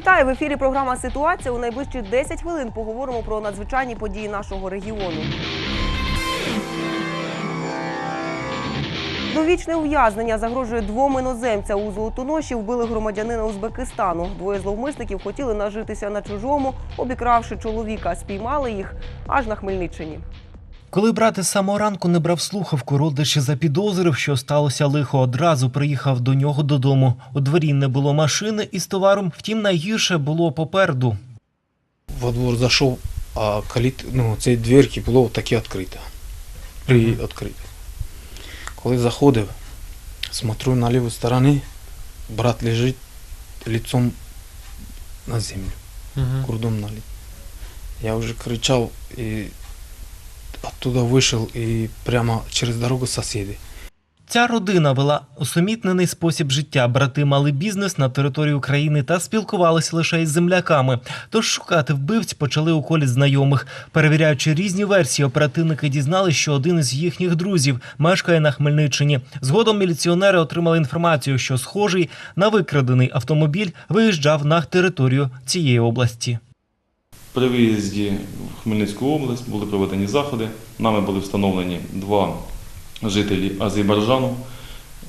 Вітаю в ефірі. Програма Ситуація. У найближчі 10 хвилин поговоримо про надзвичайні події нашого регіону. Довічне ув'язнення загрожує двом іноземцям. У Золотоноші вбили громадянина Узбекистану. Двоє зловмисників хотіли нажитися на чужому, обікравши чоловіка. Спіймали їх аж на Хмельниччині. Коли брат із самого ранку не брав слухавку, родич запідозрив, що сталося лихо. Одразу приїхав до нього додому. У дворі не було машини із товаром, втім найгірше було попереду. во двор зайшов, а каліт, ну, цієї дверки було таке відкрите. При відкрите. Коли заходив, смотрю на ліву сторону, брат лежить лицом на землю, курдом наліт. Я вже кричав і оттуда вийшов і прямо через дорогу сусіди. Ця родина вела усумітнений спосіб життя. Брати мали бізнес на території України та спілкувалися лише із земляками. Тож шукати вбивць почали у колі знайомих. Перевіряючи різні версії, оперативники дізнали, що один із їхніх друзів мешкає на Хмельниччині. Згодом міліціонери отримали інформацію, що схожий на викрадений автомобіль виїжджав на територію цієї області. При виїзді в Хмельницьку область були проведені заходи. Нами були встановлені два жителі Азербайджану.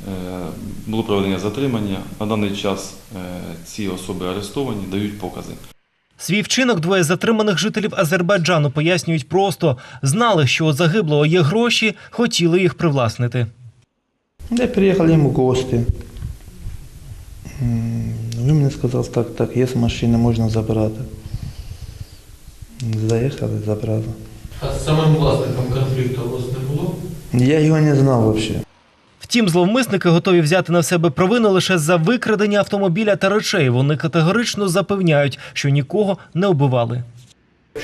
Е, Було проведення затримання. На даний час е, ці особи арестовані, дають покази. Свій вчинок двоє затриманих жителів Азербайджану пояснюють просто знали, що у загиблого є гроші, хотіли їх привласнити. Да, приехали ему гости. М, Він мені сказав, так, так, є машина, можна забрати. Заїхали, забрали. А з самим власником конфлікту у вас не було? Я його не знав взагалі. Втім, зловмисники готові взяти на себе провину лише за викрадення автомобіля та речей. Вони категорично запевняють, що нікого не убивали.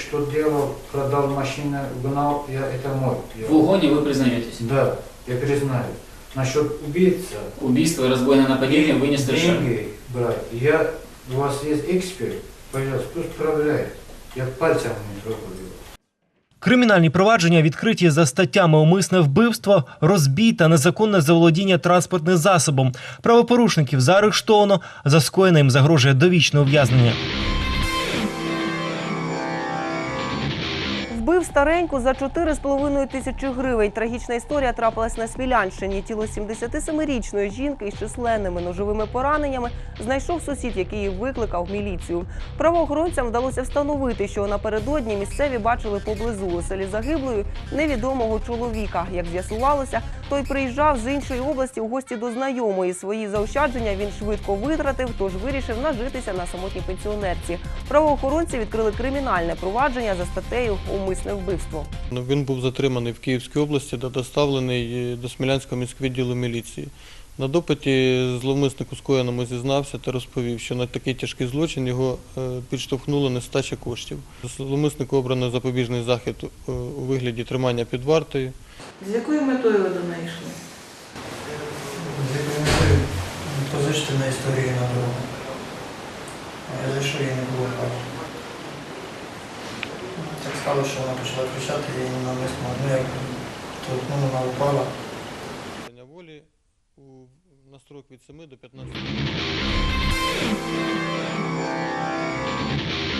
Что делал, продал машину, угнал, я, это мой. Я- В угоне вы признаетесь. Да, я признаю. Насчет убийца, Убийство и разбойное нападение вы не совершали. деньги брать, я, у вас есть эксперт, пожалуйста, пусть проверяет. Я пальцем трогаю. Кримінальні провадження відкриті за статтями умисне вбивство, розбій та незаконне заволодіння транспортним засобом. Правопорушників заарештовано, за скоєне їм загрожує довічне ув'язнення. Вбив стареньку за 4,5 тисячі гривень. Трагічна історія трапилась на Смілянщині. Тіло 77-річної жінки із численними ножовими пораненнями знайшов сусід, який її викликав міліцію. Правоохоронцям вдалося встановити, що напередодні місцеві бачили поблизу у селі загиблою невідомого чоловіка. Як з'ясувалося, той приїжджав з іншої області у гості до знайомої. Свої заощадження він швидко витратив, тож вирішив нажитися на самотній пенсіонерці. Правоохоронці відкрили кримінальне провадження за статтею Умисне вбивство. Ну, Він був затриманий в Київській області та доставлений е, до Смілянського міськвідділу міліції. На допиті зловмисник у скоєному зізнався та розповів, що на такий тяжкий злочин його е, підштовхнула нестача коштів. Зловмиснику обрано запобіжний захід е, у вигляді тримання під вартою. З якою метою ви до неї йшли? Позичте на історію на дорогу. А я зайшов, її не було бачу. Так стало, що вона почала кричати, я її навмисно, ну як толкнула, вона упала. Волі у, на строк від 7 до 15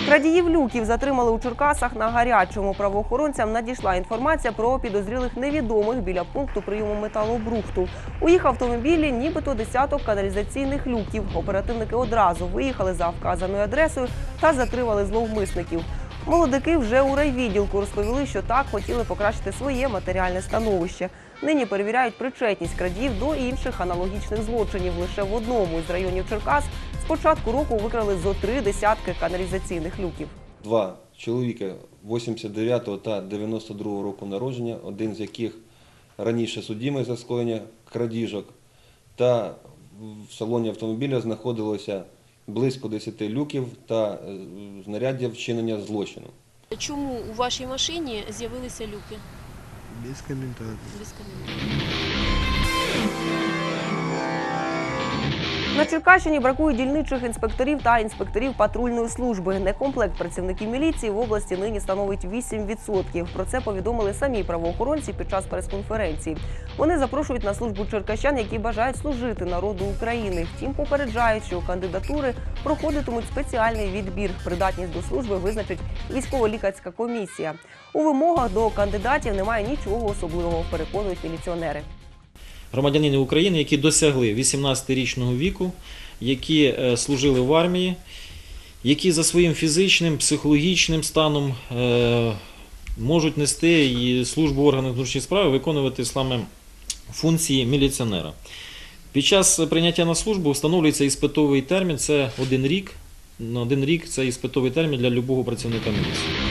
Крадіїв люків затримали у Черкасах на гарячому. Правоохоронцям надійшла інформація про підозрілих невідомих біля пункту прийому металобрухту. У їх автомобілі нібито десяток каналізаційних люків. Оперативники одразу виїхали за вказаною адресою та затримали зловмисників. Молодики вже у райвідділку розповіли, що так хотіли покращити своє матеріальне становище. Нині перевіряють причетність крадіїв до інших аналогічних злочинів. Лише в одному із районів Черкас початку року викрали зо три десятки каналізаційних люків. Два чоловіка 89 та 92 року народження, один з яких раніше судимий за скоєння крадіжок, та в салоні автомобіля знаходилося близько 10 люків та е, знаряддя вчинення злочину. Чому у вашій машині з'явилися люки? Без коментарів. Без коментарів. На Черкащині бракує дільничих інспекторів та інспекторів патрульної служби. Некомплект працівників міліції в області нині становить 8%. Про це повідомили самі правоохоронці під час прес-конференції. Вони запрошують на службу черкащан, які бажають служити народу України. Втім, попереджають, що кандидатури проходитимуть спеціальний відбір. Придатність до служби визначить військово-лікарська комісія. У вимогах до кандидатів немає нічого особливого, переконують міліціонери. Громадянини України, які досягли 18-річного віку, які е, служили в армії, які за своїм фізичним, психологічним станом е, можуть нести службу в органах внутрішньої справи, виконувати саме функції міліціонера. Під час прийняття на службу встановлюється іспитовий термін, це один рік. На один рік це іспитовий термін для любого працівника міліції.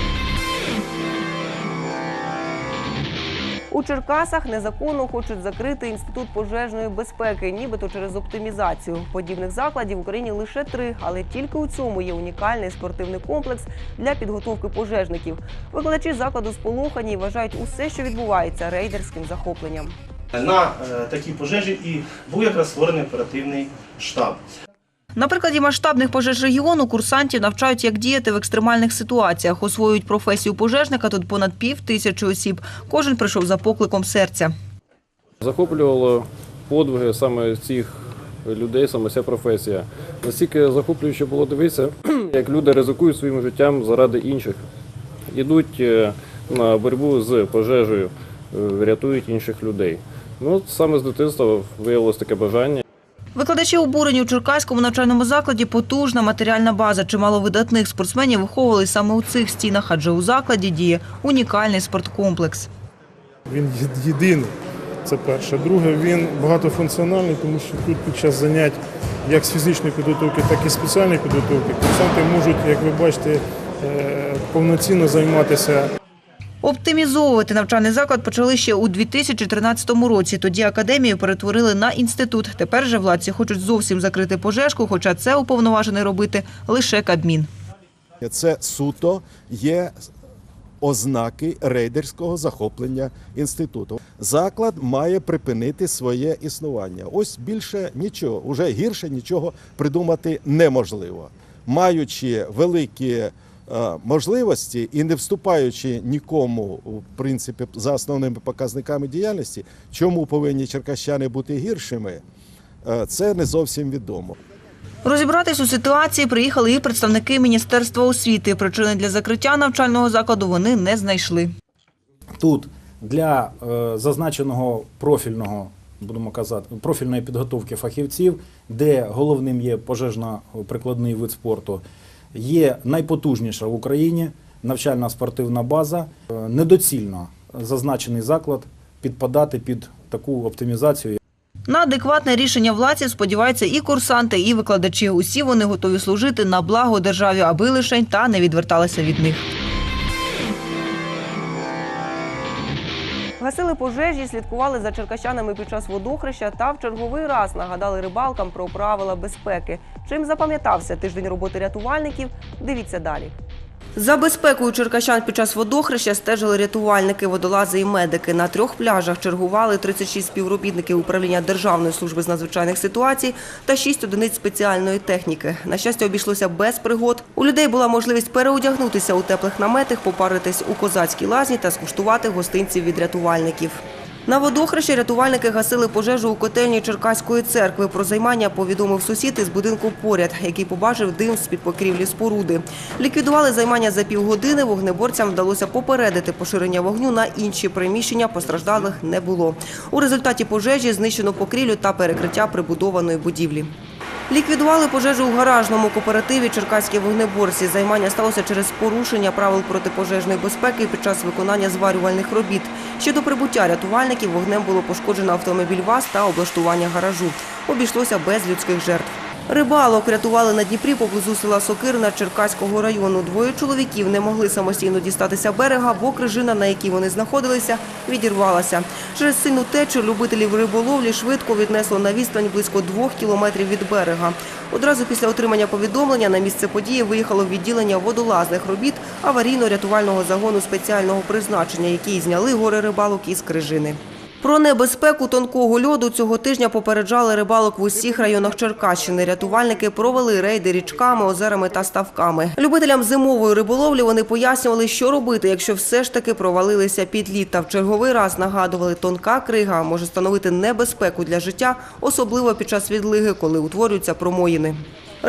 У Черкасах незаконно хочуть закрити інститут пожежної безпеки, нібито через оптимізацію. Подібних закладів в Україні лише три, але тільки у цьому є унікальний спортивний комплекс для підготовки пожежників. Викладачі закладу сполохані і вважають усе, що відбувається, рейдерським захопленням. На е, такій пожежі і був якраз створений оперативний штаб. На прикладі масштабних пожеж регіону курсантів навчають, як діяти в екстремальних ситуаціях. Освоюють професію пожежника тут понад пів тисячі осіб. Кожен прийшов за покликом серця. Захоплювало подвиги саме цих людей, саме ця професія. Настільки захоплююче було дивитися, як люди ризикують своїм життям заради інших. Ідуть е, на боротьбу з пожежею, е, рятують інших людей. Ну, саме з дитинства виявилось таке бажання. Викладачі обурені у Черкаському навчальному закладі потужна матеріальна база. Чимало видатних спортсменів виховували саме у цих стінах, адже у закладі діє унікальний спорткомплекс. Він єдиний. Це перше. Друге, він багатофункціональний, тому що тут під час занять як з фізичної підготовки, так і спеціальної підготовки курсанти можуть, як ви бачите, е, повноцінно займатися Оптимізовувати навчальний заклад почали ще у 2013 році. Тоді академію перетворили на інститут. Тепер же владці хочуть зовсім закрити пожежку, хоча це уповноважений робити лише Кабмін. Це суто є ознаки рейдерського захоплення інституту. Заклад має припинити своє існування. Ось більше нічого, уже гірше нічого придумати неможливо. Маючи великі можливості і не вступаючи нікому в принципі за основними показниками діяльності, чому повинні черкащани бути гіршими, е, це не зовсім відомо. Розібратись у ситуації приїхали і представники Міністерства освіти. Причини для закриття навчального закладу вони не знайшли. Тут для е, зазначеного профільного, будемо казати, профільної підготовки фахівців, де головним є пожежно-прикладний вид спорту, є найпотужніша в Україні навчальна спортивна база. Е, Недоцільно зазначений заклад підпадати під таку оптимізацію. На адекватне рішення владців сподіваються і курсанти, і викладачі. Усі вони готові служити на благо державі, аби лишень та не відверталися від них. Гасили пожежі, слідкували за черкащанами під час водохреща та в черговий раз нагадали рибалкам про правила безпеки. Чим запам'ятався тиждень роботи рятувальників? Дивіться далі. За безпекою черкащан під час водохреща стежили рятувальники, водолази і медики. На трьох пляжах чергували 36 співробітників управління Державної служби з надзвичайних ситуацій та 6 одиниць спеціальної техніки. На щастя, обійшлося без пригод. У людей була можливість переодягнутися у теплих наметах, попаритись у козацькій лазні та скуштувати гостинців від рятувальників. На водохрещі рятувальники гасили пожежу у котельні Черкаської церкви. Про займання повідомив сусід із будинку поряд, який побачив дим з-під покрівлі споруди. Ліквідували займання за півгодини. Вогнеборцям вдалося попередити поширення вогню на інші приміщення. Постраждалих не було. У результаті пожежі знищено покрівлю та перекриття прибудованої будівлі. Ліквідували пожежу у гаражному кооперативі Черкаські вогнеборці. Займання сталося через порушення правил протипожежної безпеки під час виконання зварювальних робіт. Ще до прибуття рятувальників вогнем було пошкоджено автомобіль ВАЗ та облаштування гаражу. Обійшлося без людських жертв. Рибалок рятували на Дніпрі поблизу села Сокирна Черкаського району. Двоє чоловіків не могли самостійно дістатися берега, бо крижина, на якій вони знаходилися, відірвалася. Через сильну течу любителів риболовлі швидко віднесло на відстань близько двох кілометрів від берега. Одразу після отримання повідомлення на місце події виїхало відділення водолазних робіт аварійно-рятувального загону спеціального призначення, які зняли гори рибалок із крижини. Про небезпеку тонкого льоду цього тижня попереджали рибалок в усіх районах Черкащини. Рятувальники провели рейди річками, озерами та ставками. Любителям зимової риболовлі вони пояснювали, що робити, якщо все ж таки провалилися під лід. Та в черговий раз нагадували, тонка крига може становити небезпеку для життя, особливо під час відлиги, коли утворюються промоїни.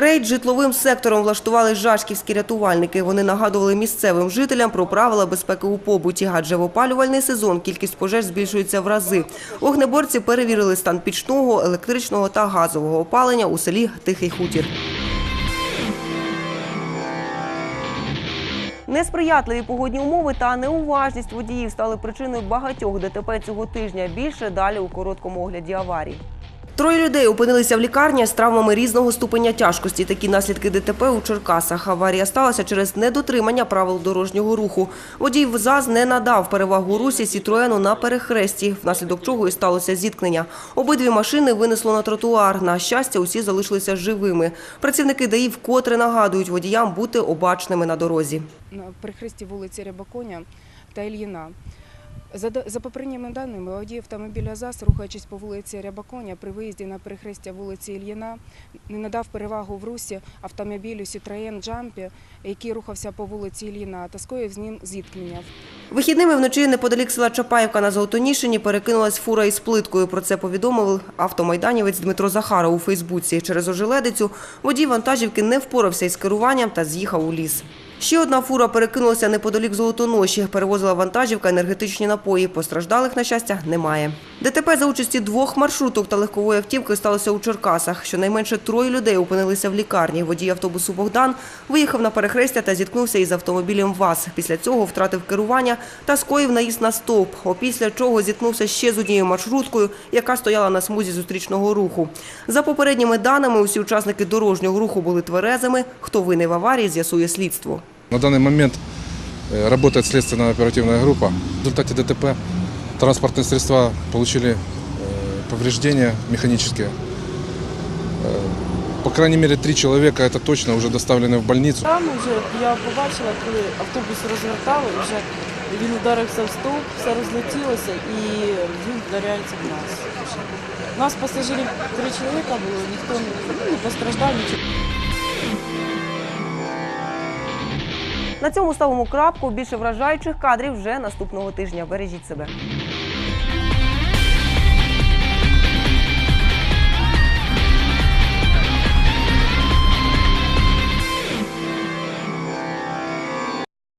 Рейд житловим сектором влаштували жашківські рятувальники. Вони нагадували місцевим жителям про правила безпеки у побуті, адже в опалювальний сезон кількість пожеж збільшується в рази. Вогнеборці перевірили стан пічного, електричного та газового опалення у селі Тихий Хутір. Несприятливі погодні умови та неуважність водіїв стали причиною багатьох ДТП цього тижня. Більше далі у короткому огляді аварій. Троє людей опинилися в лікарні з травмами різного ступеня тяжкості. Такі наслідки ДТП у Черкасах. Аварія сталася через недотримання правил дорожнього руху. Водій в ЗАЗ не надав перевагу русі Сітроену на перехресті, внаслідок чого і сталося зіткнення. Обидві машини винесло на тротуар. На щастя, усі залишилися живими. Працівники ДАІ вкотре нагадують водіям бути обачними на дорозі. на перехресті вулиці Рябаконя та Ільїна. За, за попередніми даними, водій автомобіля ЗАЗ, рухаючись по вулиці Рябаконя, при виїзді на перехрестя вулиці Ільїна, не надав перевагу в русі автомобілю Citroën Джампі, який рухався по вулиці Ільїна, та скоїв з ним зіткнення. Вихідними вночі неподалік села Чапаївка на Золотоніщині перекинулась фура із плиткою. Про це повідомив автомайданівець Дмитро Захаров у Фейсбуці. Через ожеледицю водій вантажівки не впорався із керуванням та з'їхав у ліс. Ще одна фура перекинулася неподалік Золотоноші. Перевозила вантажівка енергетичні напої. Постраждалих, на щастя, немає. ДТП за участі двох маршруток та легкової автівки сталося у Черкасах. Щонайменше троє людей опинилися в лікарні. Водій автобусу Богдан виїхав на перехрестя та зіткнувся із автомобілем ВАЗ. Після цього втратив керування та скоїв наїзд на стовп. Опісля чого зіткнувся ще з однією маршруткою, яка стояла на смузі зустрічного руху. За попередніми даними, усі учасники дорожнього руху були тверезими. Хто винний в аварії, з'ясує слідство. На данный момент э, работает следственная оперативная группа. В результате ДТП транспортные средства получили э, повреждения механические. Э, По крайней мере, три человека, это точно, уже доставлены в больницу. Там вже я побачила, коли автобус розвертали, вже він ударився в стовп, все розлетілося і він вдаряється в нас. вже. У нас пасажирів три чоловіка було, ніхто не, не постраждав, нічого. На цьому ставимо крапку. Більше вражаючих кадрів вже наступного тижня. Бережіть себе.